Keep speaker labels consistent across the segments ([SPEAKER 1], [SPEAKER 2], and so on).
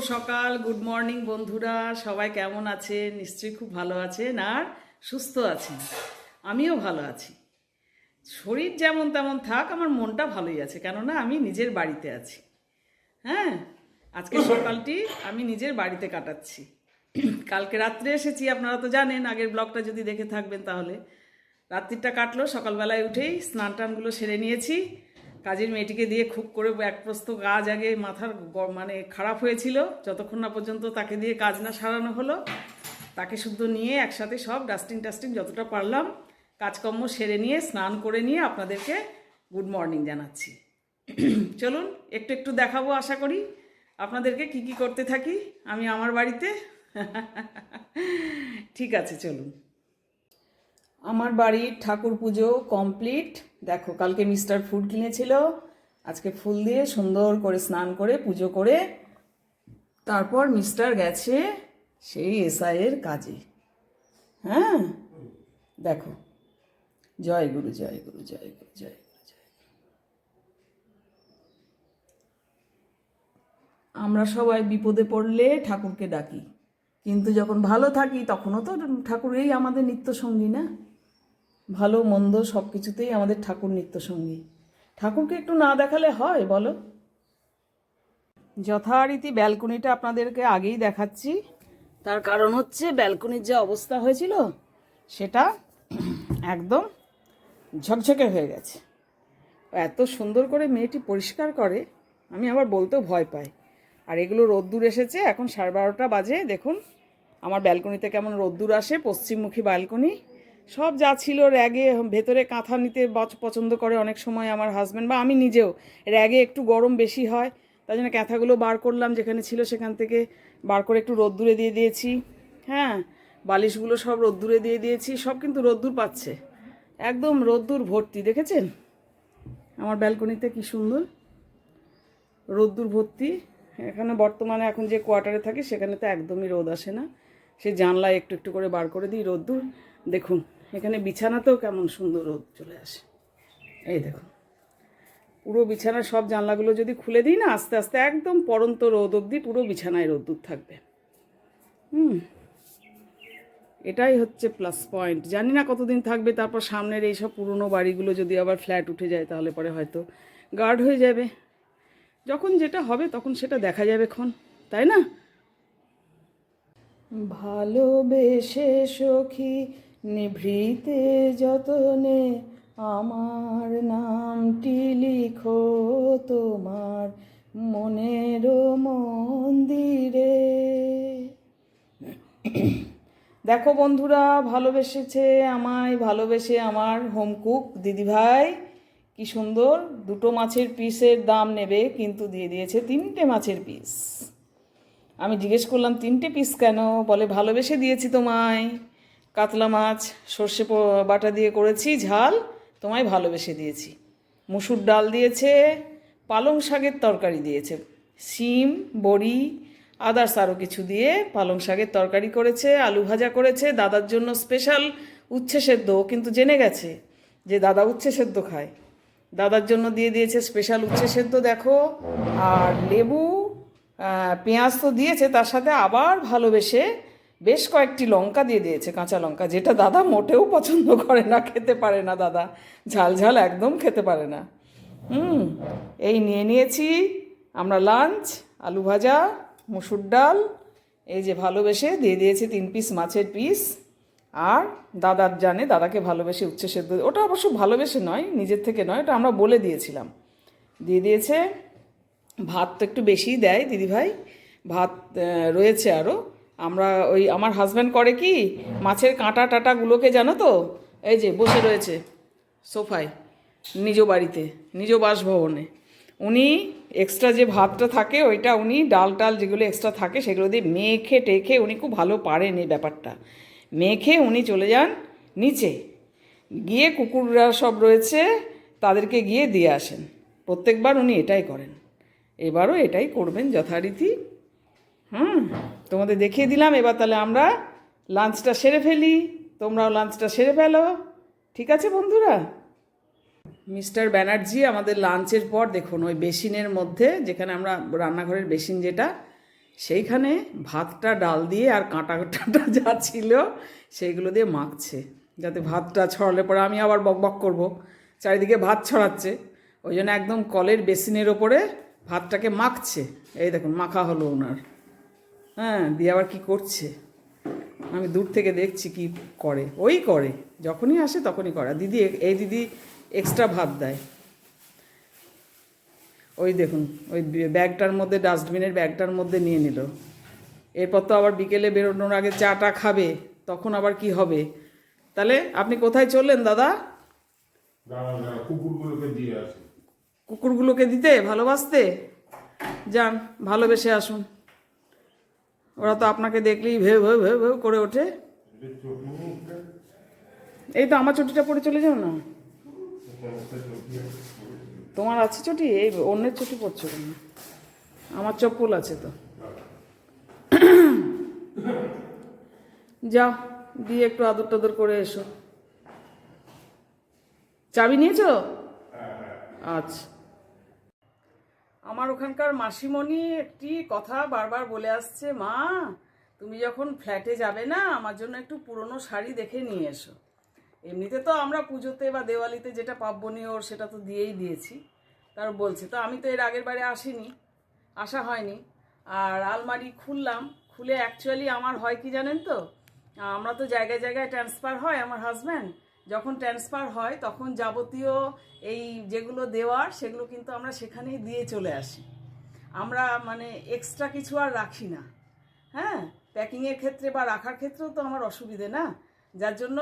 [SPEAKER 1] সকাল good morning বন্ধুরা, সবাই কেমন আছে নিশ্চয়ই খুব ভালো আছেন আর সুস্থ আছেন। আমিও ভালো আছি। শরীর যেমন তেমন থাক, আমার মনটা ভালোই আছে, কেননা আমি নিজের বাড়িতে আছি। হ্যাঁ? আজকে সকালটি আমি নিজের বাড়িতে কাটাচ্ছি। কালকে রাত্রে এসেছি, আপনারা তো জানেন, আগের ব্লগটা যদি দেখে থাকবেন তাহলে। রাত্রিটা কাটলো, সকালবেলায় উঠেই স্নান টানগুলো সেরে নিয়েছি। কাজের মেয়েটিকে দিয়ে খুব করে এক প্রস্ত কাজ আগে মাথার মানে খারাপ হয়েছিল, যতক্ষণ না পর্যন্ত তাকে দিয়ে কাজ না সারানো হলো, তাকে শুদ্ধ নিয়ে একসাথে সব ডাস্টিং টাস্টিং যতটা পারলাম, কাজকর্ম সেরে নিয়ে, স্নান করে নিয়ে আপনাদেরকে গুড মর্নিং জানাচ্ছি। চলুন, একটু একটু দেখাবো আশা করি, আপনাদেরকে কি কি করতে থাকি আমি আমার বাড়িতে। ঠিক আছে, চলুন। আমার বাড়ির ঠাকুর পুজো কমপ্লিট। দেখো, কালকে মিস্টার ফুড কিনেছিল। আজকে ফুল দিয়ে সুন্দর করে স্নান করে, পুজো করে। তারপর মিস্টার গেছে সেই এসআইয়ের কাজে। হ্যাঁ? দেখো। জয় গুরু জয় গুরু জয় গুরু জয় গুরু, জয়। আমরা সবাই বিপদে পড়লে ঠাকুরকে ডাকি। কিন্তু যখন ভালো থাকি, তখনও তো ঠাকুরেই আমাদের নিত্য সঙ্গী না। ভালো, মন্দ সব কিছুতেই আমাদের ঠাকুর নিত্য সঙ্গী ঠাকুরকে একটু না দেখালে হয়, বলো? যথারীতি ব্যালকনিটা আপনাদেরকে আগেই দেখাচ্ছি। তার কারণ হচ্ছে ব্যালকনির যে অবস্থা হয়েছিল, সেটা একদম ঝকঝকে হয়ে গেছে। এত সুন্দর করে মেয়েটি পরিষ্কার করে, আমি আবার বলতেও ভয় পাই। আর এগুলো রোদ্দুর এসেছে, এখন সাড়ে বারোটা বাজে, দেখুন। আমার ব্যালকনিতে কেমন রোদ্দুর আসে, পশ্চিমমুখী ব্যালকনি। সব যা ছিল র্যাগে, ভেতরে কাঁথা নিতে পছন্দ করে অনেক সময় আমার হাজব্যান্ড বা আমি নিজেও। র্যাগে একটু গরম বেশি হয় তাই জন্য ক্যাথাগুলো বার করলাম, যেখানে ছিল সেখান থেকে বার করে একটু রোদ্দুরে দিয়ে দিয়েছি। হ্যাঁ বালিশগুলো সব রোদ্দুরে দিয়ে দিয়েছি, সব কিন্তু রোদ্দুর পাচ্ছে। একদম রোদ্দুর ভর্তি, দেখেছেন? আমার ব্যালকনিতে কি সুন্দর রোদ্দুর ভর্তি। এখানে বর্তমানে এখন যে কোয়ার্টারে থাকি, সেখানে তো একদমই রোদ আসে না। সে জানলায় একটু একটু করে বার করে দিই রোদ্দুর। দেখুন। এখানে বিছানাতেও কেমন সুন্দর রোদ চলে আসে। এই দেখুন পুরো বিছানার সব জানলাগুলো যদি খুলে দিই না, আস্তে আস্তে একদম পরন্ত রোদ অবধি পুরো বিছানায় রোদ্দুর থাকবে। হুম। এটাই হচ্ছে প্লাস পয়েন্ট জানি না কতদিন থাকবে, তারপর সামনের এই সব পুরনো বাড়িগুলো যদি আবার ফ্ল্যাট উঠে যায়, তাহলে পরে হয়তো গার্ড হয়ে যাবে। যখন যেটা হবে, তখন সেটা দেখা যাবে ক্ষণ, তাই না? ভালোবেসে সখী নিভৃতে যতনে আমার নামটি লিখো তোমার মনের মন্দিরে। দেখো বন্ধুরা, ভালোবেসেছে আমায়, ভালোবেসে আমার হোম কুক দিদিভাই। কি সুন্দর, দুটো মাছের পিসের দাম নেবে, কিন্তু দিয়ে দিয়েছে তিনটে মাছের পিস। আমি জিজ্ঞেস করলাম, তিনটে পিস কেন? বলে, ভালোবেসে দিয়েছি তোমায়। কাতলা মাছ, সর্ষে বাটা দিয়ে করেছি, ঝাল, তোমায় ভালোবেসে দিয়েছি। মুসুর ডাল দিয়েছে, পালং শাকের তরকারি দিয়েছে। শিম, বড়ি, আদার্স আরও কিছু দিয়ে পালং শাকের তরকারি করেছে, আলু ভাজা করেছে। দাদার জন্য স্পেশাল উচ্ছে সেদ্ধ কিন্তু জেনে গেছে যে দাদা উচ্ছে সেদ্ধ খায়। দাদার জন্য দিয়ে দিয়েছে স্পেশাল উচ্ছে সেদ্ধ, দেখো। আর লেবু পেঁয়াজ তো দিয়েছে, তার সাথে আবার ভালোবেসে বেশ কয়েকটি লঙ্কা দিয়ে দিয়েছে, কাঁচা লঙ্কা, যেটা দাদা মোটেও পছন্দ করে না, খেতে পারে না দাদা। ঝাল ঝাল একদম খেতে পারে না। হুম, এই নিয়ে নিয়েছি আমরা লাঞ্চ, আলু ভাজা, মুসুর ডাল, এই যে ভালোবেসে দিয়ে দিয়েছি তিন পিস মাছের পিস। আর দাদার জানে দাদাকে ভালোবেসে উচ্ছে সেদ্ধ, ওটা অবশ্য ভালোবেসে নয়, নিজের থেকে নয়, ওটা আমরা বলে দিয়েছিলাম। দিয়ে দিয়েছে, ভাত তো একটু বেশিই দেয় দিদিভাই, ভাত রয়েছে আরও আমরা ওই আমার হাজব্যান্ড করে কি? মাছের কাঁটা টাটাগুলোকে জানো তো? এই যে বসে রয়েছে সোফায়, নিজ বাড়িতে, নিজ বাসভবনে। উনি এক্সট্রা যে ভাতটা থাকে, ওইটা উনি ডাল টাল যেগুলো এক্সট্রা থাকে, সেগুলো দিয়ে মেখে টেখে উনি খুব ভালো পারেন এই ব্যাপারটা। মেখে উনি চলে যান নিচে। গিয়ে কুকুররা সব রয়েছে, তাদেরকে গিয়ে দিয়ে আসেন। প্রত্যেকবার উনি এটাই করেন। এবারও এটাই করবেন যথারীতি। হুম, তোমাদের দেখিয়ে দিলাম, এবার তাহলে আমরা লাঞ্চটা সেরে ফেলি, তোমরাও লাঞ্চটা সেরে ফেলো। ঠিক আছে বন্ধুরা? মিস্টার ব্যানার্জি, আমাদের লাঞ্চের পর দেখুন, ওই বেসিনের মধ্যে, যেখানে আমরা রান্নাঘরের বেসিন যেটা, সেইখানে ভাতটা ডাল দিয়ে আর কাঁটা টাটা যা ছিল, সেইগুলো দিয়ে মাখছে, যাতে ভাতটা ছড়ালে পরে আমি আবার বক বক করব। চারিদিকে ভাত ছড়াচ্ছে, ওই জন্য একদম কলের বেসিনের ওপরে ভাতটাকে মাখছে। এই দেখুন, মাখা হলো ওনার। হ্যাঁ দিয়ে আবার কি করছে? আমি দূর থেকে দেখছি কি করে। ওই করে। যখনই আসে তখনই করে। দিদি এই দিদি এক্সট্রা ভাত দেয়। ওই দেখুন ওই ব্যাগটার মধ্যে ডাস্টবিনের ব্যাগটার মধ্যে নিয়ে নিল। এরপর তো আবার বিকেলে বেরোনোর আগে চাটা খাবে। তখন আবার কি হবে? তাহলে আপনি কোথায় চললেন দাদা?
[SPEAKER 2] দিয়ে
[SPEAKER 1] কুকুরগুলোকে দিতে? ভালোবাসতে? যান ভালোবেসে আসুন। ওরা তো আপনাকে দেখলেই ভেউ ভেউ ভেউ ভেউ করে ওঠে। এই তো আমার চটিটা পরে চলে যাও না। তোমার আছে চটি? এই অন্যের চটি পরছো কেন? আমার চপ্পল আছে তো। যাও, দিয়ে একটু আদর টাদর করে এসো। চাবি নিয়েছো? আচ্ছা। আমার ওখানকার মাসিমণি একটি কথা বারবার বলে আসছে, মা, তুমি যখন ফ্ল্যাটে যাবে না, আমার জন্য একটু পুরনো শাড়ি দেখে নিয়ে এসো। এমনিতে তো আমরা পুজোতে বা দেওয়ালিতে যেটা পাব্বনীয় ওর সেটা তো দিয়েই দিয়েছি। তার বলছে, তো আমি তো এর আগের বারে আসিনি, আসা হয়নি। আর আলমারি খুললাম, খুলে অ্যাকচুয়ালি আমার হয় কি জানেন তো? আমরা তো জায়গায় জায়গায় ট্রান্সফার হয় আমার হাজব্যান্ড যখন ট্রান্সফার হয়, তখন যাবতীয় এই যেগুলো দেওয়ার, সেগুলো কিন্তু আমরা সেখানেই দিয়ে চলে আসি। আমরা মানে এক্সট্রা কিছু আর রাখি না। হ্যাঁ? প্যাকিংয়ের ক্ষেত্রে বা রাখার ক্ষেত্রেও তো আমার অসুবিধে না। যার জন্য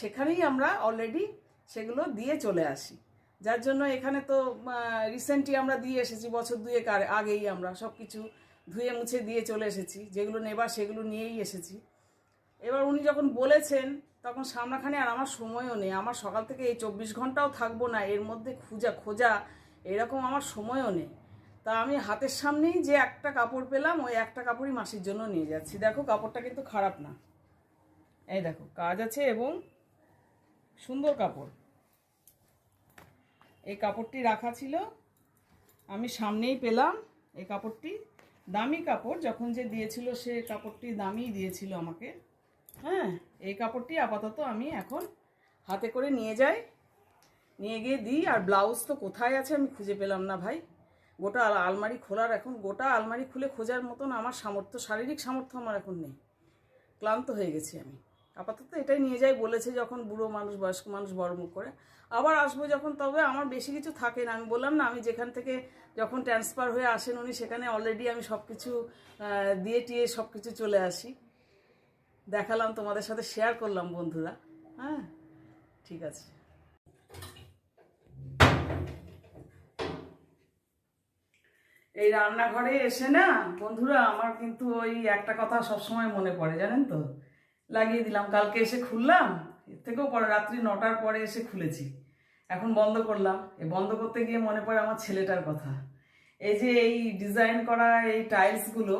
[SPEAKER 1] সেখানেই আমরা অলরেডি সেগুলো দিয়ে চলে আসি। যার জন্য এখানে তো রিসেন্টলি আমরা দিয়ে এসেছি, বছর দুয়েক আগেই আমরা সব কিছু ধুয়ে মুছে দিয়ে চলে এসেছি। যেগুলো নেবার, সেগুলো নিয়েই এসেছি। এবার উনি যখন বলেছেন তখন সামনাখানে আর আমার সময়ও নেই। আমার সকাল থেকে এই চব্বিশ ঘন্টাও থাকব না, এর মধ্যে খুঁজা খোঁজা, এরকম আমার সময়ও নেই। তা আমি হাতের সামনেই যে একটা কাপড় পেলাম, ওই একটা কাপড়ই মাসির জন্য নিয়ে যাচ্ছি। দেখো, কাপড়টা কিন্তু খারাপ না। এই দেখো, কাজ আছে এবং সুন্দর কাপড়। এই কাপড়টি রাখা ছিল, আমি সামনেই পেলাম এই কাপড়টি। দামি কাপড়, যখন যে দিয়েছিল সে কাপড়টি দামি দিয়েছিল আমাকে। হ্যাঁ। এই কাপড়টি আপাতত আমি এখন হাতে করে নিয়ে যাই। নিয়ে গিয়ে দিই, আর ব্লাউজ তো কোথায় আছে আমি খুঁজে পেলাম না ভাই। গোটা আলমারি খোলার এখন, গোটা আলমারি খুলে খোঁজার মতন আমার সামর্থ্য, শারীরিক সামর্থ্য আমার এখন নেই। ক্লান্ত হয়ে গেছি আমি। আপাতত এটাই নিয়ে যাই, বলেছে যখন বুড়ো মানুষ, বয়স্ক মানুষ বড় মুখ করে। আবার আসব যখন, তবে আমার বেশি কিছু থাকে না। আমি বললাম না, আমি যেখান থেকে যখন ট্রান্সফার হয়ে আসেন উনি, সেখানে অলরেডি আমি সব কিছু দিয়ে টিয়ে সব কিছু চলে আসি। দেখালাম, তোমাদের সাথে শেয়ার করলাম বন্ধুরা। হ্যাঁ ঠিক আছে। এই রান্নাঘরে এসে না, বন্ধুরা, আমার কিন্তু ওই একটা কথা সবসময় মনে পড়ে, জানেন তো? লাগিয়ে দিলাম। কালকে এসে খুললাম, এর থেকেও পরে রাত্রি নটার পরে এসে খুলেছি। এখন বন্ধ করলাম। এই বন্ধ করতে গিয়ে মনে পড়ে আমার ছেলেটার কথা। এই যে এই ডিজাইন করা এই টাইলসগুলো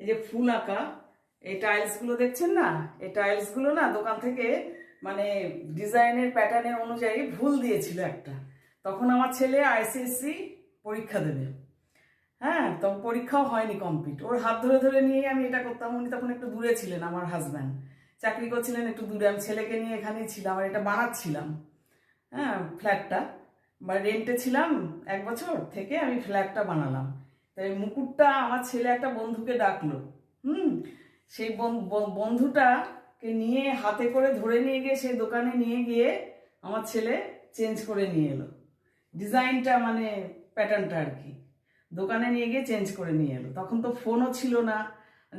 [SPEAKER 1] এই যে ফুল আঁকা এই টাইলসগুলো দেখছেন না? এই টাইলসগুলো না দোকান থেকে মানে ডিজাইনের প্যাটার্নের অনুযায়ী ভুল দিয়েছিল একটা। তখন আমার ছেলে আইসিএসসি পরীক্ষা দেবে। হ্যাঁ তো পরীক্ষাও হয়নি কমপ্লিট ওর হাত ধরে ধরে নিয়ে আমি এটা করতাম। উনি তখন একটু দূরে ছিলেন আমার হাজব্যান্ড চাকরি করছিলেন একটু দূরে। আমি ছেলেকে নিয়ে এখানেই ছিলাম আর এটা বানাচ্ছিলাম। হ্যাঁ ফ্ল্যাটটা বা রেন্টে ছিলাম এক বছর থেকে আমি ফ্ল্যাটটা বানালাম। তাই মুকুটটা আমার ছেলে একটা বন্ধুকে ডাকলো। হুম সেই বন্ধুটাকে নিয়ে হাতে করে ধরে নিয়ে গিয়ে সেই দোকানে নিয়ে গিয়ে আমার ছেলে চেঞ্জ করে নিয়ে এলো। ডিজাইনটা মানে প্যাটার্নটা আর কি। দোকানে নিয়ে গিয়ে চেঞ্জ করে নিয়ে এলো। তখন তো ফোনও ছিল না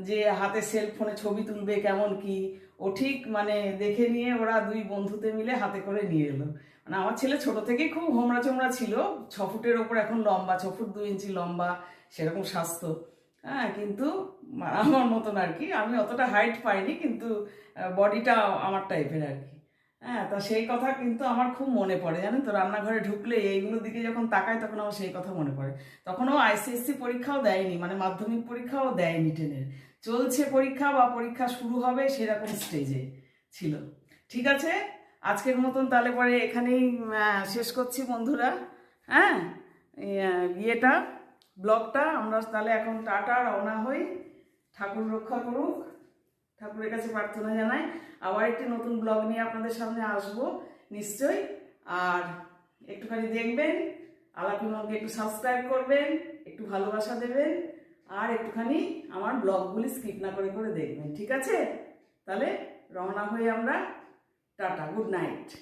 [SPEAKER 1] যে হাতে সেল ফোনে ছবি তুলবে কেমন কি। ও ঠিক মানে দেখে নিয়ে ওরা দুই বন্ধুতে মিলে হাতে করে নিয়ে এলো। মানে আমার ছেলে ছোট থেকেই খুব হোমরা চোমরা ছিল। ছ ফুটের ওপর এখন লম্বা, ছ ফুট দুই ইঞ্চি লম্বা, সেরকম স্বাস্থ্য। হ্যাঁ কিন্তু আমার মতন আর কি। আমি অতটা হাইট পাইনি, কিন্তু বডিটা আমার টাইপের আর কি। হ্যাঁ তা সেই কথা কিন্তু আমার খুব মনে পড়ে, জানেন তো? রান্নাঘরে ঢুকলে এইগুলোর দিকে যখন তাকায়, তখন আমার সেই কথা মনে পড়ে। তখনও আইসিএসসি পরীক্ষাও দেয়নি মানে মাধ্যমিক পরীক্ষাও দেয়নি টেনের চলছে পরীক্ষা বা পরীক্ষা শুরু হবে সেরকম স্টেজে ছিল। ঠিক আছে? আজকের মতন তাহলে পরে এখানেই শেষ করছি বন্ধুরা। হ্যাঁ ইয়েটা। ব্লগটা। আমরা তাহলে এখন টাটা, রওনা হই। ঠাকুর রক্ষা করুক। ঠাকুরের কাছে প্রার্থনা জানাই। আবার একটি নতুন ব্লগ নিয়ে আপনাদের সামনে আসব, নিশ্চয়ই। আর একটুখানি দেখবেন আলাপিমকে একটু সাবস্ক্রাইব করবেন, একটু ভালোবাসা দেবেন, আর একটুখানি আমার ব্লগগুলি স্কিপ না করে করে দেখবেন, ঠিক আছে? তাহলে রওনা হয়ে আমরা। Tata good night